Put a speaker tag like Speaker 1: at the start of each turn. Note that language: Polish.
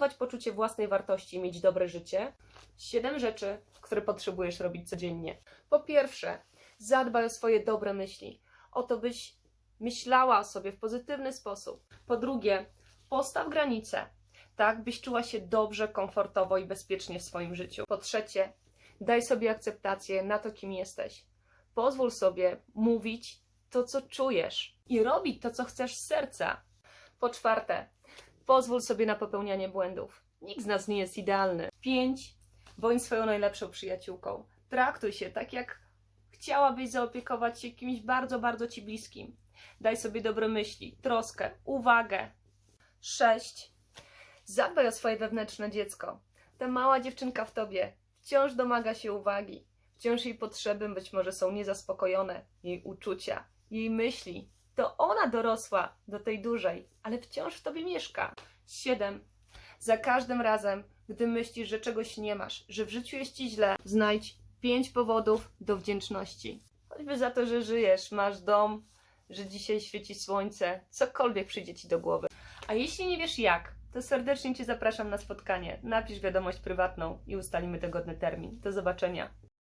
Speaker 1: budować poczucie własnej wartości i mieć dobre życie? Siedem rzeczy, które potrzebujesz robić codziennie. Po pierwsze, zadbaj o swoje dobre myśli. O to, byś myślała o sobie w pozytywny sposób. Po drugie, postaw granice, tak byś czuła się dobrze, komfortowo i bezpiecznie w swoim życiu. Po trzecie, daj sobie akceptację na to, kim jesteś. Pozwól sobie mówić to, co czujesz i robić to, co chcesz z serca. Po czwarte, pozwól sobie na popełnianie błędów. Nikt z nas nie jest idealny. Pięć, bądź swoją najlepszą przyjaciółką. Traktuj się tak, jak chciałabyś zaopiekować się kimś bardzo, bardzo ci bliskim. Daj sobie dobre myśli, troskę, uwagę. Sześć, zadbaj o swoje wewnętrzne dziecko. Ta mała dziewczynka w tobie wciąż domaga się uwagi. Wciąż jej potrzeby być może są niezaspokojone, jej uczucia, jej myśli. To ona dorosła do tej dużej, ale wciąż w tobie mieszka. Siedem. Za każdym razem, gdy myślisz, że czegoś nie masz, że w życiu jest ci źle, znajdź pięć powodów do wdzięczności. Choćby za to, że żyjesz, masz dom, że dzisiaj świeci słońce, cokolwiek przyjdzie ci do głowy. A jeśli nie wiesz jak, to serdecznie cię zapraszam na spotkanie. Napisz wiadomość prywatną i ustalimy dogodny termin. Do zobaczenia.